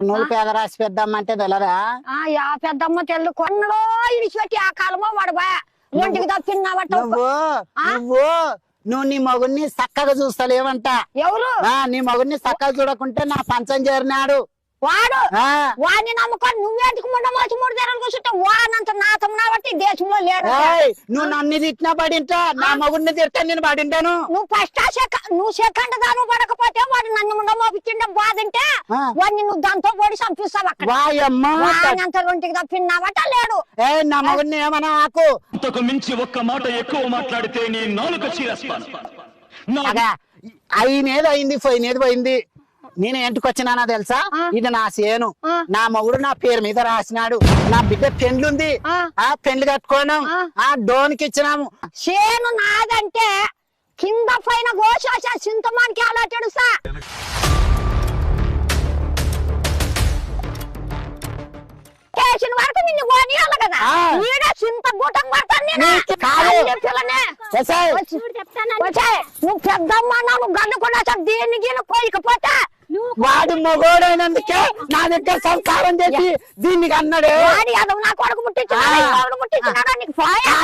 నువ్వు పేద రాసి పెద్దామంటే తెలరా? ఆ యా పెద్దమ్మ తెల్లు కొన్నలో ఇడిచిపెట్టి ఆ కాలమో వాడు బా. ఒంటికి తప్పినావట నువ్వు నువ్వు నువ్వు నీ మగుడిని చక్కగా చూస్తలేవంట. ఎవరు? నీ మగుడిని చక్కగా చూడకుంటే నా పంచం చేరినాడు. వాడు? ఆ, వాడిని నమ్ముకొని నువ్వేందుకు ముండ మోచి మూడు ధరలు కూర్చుంటే వానంత నాతం కాబట్టి దేశంలో లేడు నువ్వు నన్ను తిట్టినా పడింటా? నా మగుడిని తిట్టా నేను పడింటాను? నువ్వు ఫస్ట్ నువ్వు సెకండ్ దాను పడకపోతే వాడు నన్ను ముండ వాడిని నువ్వు దాంతో పొడి చంపిస్తావు అక్కడ. వాయమ్మ. వానంత ఒంటికి తప్పినావట లేడు. ఏ నా మగుడిని ఏమన్నా ఆకు? అంతకు మించి ఒక్క మాట ఎక్కువ మాట్లాడితే నీ నాలుక చీరేస్తాను. నా అగా అయినేది అయింది పోయినేది పోయింది. నేను ఎంటుకొచ్చినానా తెలుసా. ఇది నా సేను. నా మొగుడు నా పేరు మీద రాసినాడు. నా బిడ్డ పెండ్లుంది. ఆ. ఆ పెండ్లు కట్టుకోవడం. ఆ. డోన్కి ఇచ్చినాము. చేను నాదంటే కింద పైన గోశాస చింతమానికి అలా తెలుసా నువ్వు పెద్దమ్మ నువ్వు కోయకపోతే వాడు మొగోడైనందుకే నా దగ్గర సంస్కారం చేసి దీనికి అన్నాడు నా కొడుకు నీకు పోయా?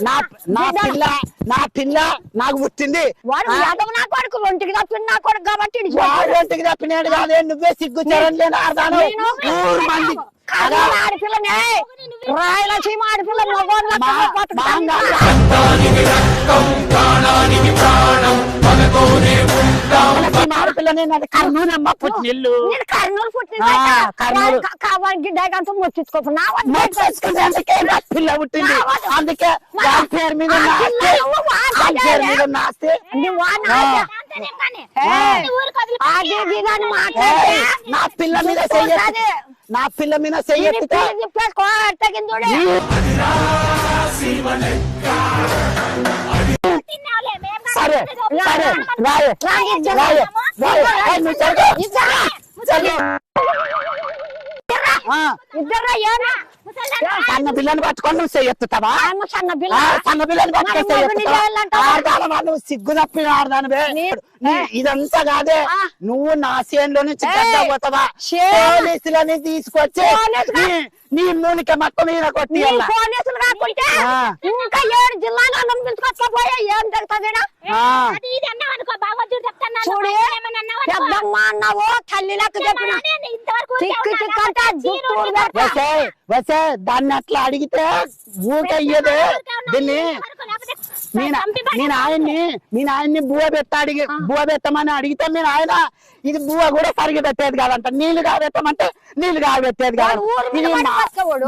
నా నా పిల్ల నా పిల్ల నాకు పుట్టింది. వాడు ఆ, యాదవ్ నా కొడుకు ఒంటికి తప్పిన నా కొడుకు కాబట్టి ఇడిచి వాడు ఒంటికి తప్పినాడు కాదే నువ్వే సిగ్గు ఆడదాను. నేను ఊరు మంది ఆడపిల్లనే. రాయలసీమ ఆడపిల్ల నాది కర్నూలు అమ్మ పుట్టినిల్లు నేను కర్నూలు పుట్టిన నా పిల్ల పుట్టింది. అందుకే వాడి పేరు మీద పేరు నా పిల్ల నా పిల్ల చెయ్యెత్తితే సరే సరే రాయే రాయే. రాయే సన్న పిల్లని పట్టుకొని నువ్వు చెయ్యెత్తుతావా ఆమె సన్న పిల్లని పట్టుకొని నువ్వు సిగ్గు తప్పిన ఆడదానివే ఇదంతా కాదే. నువ్వు నా చేనులో నుంచి పోతావా? పోలీసులని తీసుకొచ్చి? నీ- నీ మూనిక మొత్తం మీద కొట్టి. పోలీసులు కాకుంటే. ఇంకా ఏడు జిల్లాలో పిలుచుకోకపోయా ఏం జరుగుతుంది. చూడు. పెద్దమ్మ అన్నావు? తల్లి లెక్క చెప్పిన. వసే వసే దాన్ని అట్లా అడిగితే ఊకయ్యేదే దీన్ని మీ నా- మీ నాయన్ని మీ నాయన్ని బువ పెట్ట అడిగి బువ పెట్టమని అడిగితే మీ నాయన ఇది బువ కూడా సరిగి పెట్టేది కాదంట. నీళ్ళు కాబెట్టమంటే నీళ్ళు కాబెట్టేది కాదు. ఇది.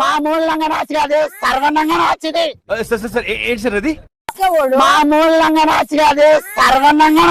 మామూలంగా నాచి కాదు సర్వనంగా నాచిది? మామూలంగా నాచి కాదు సర్వనంగా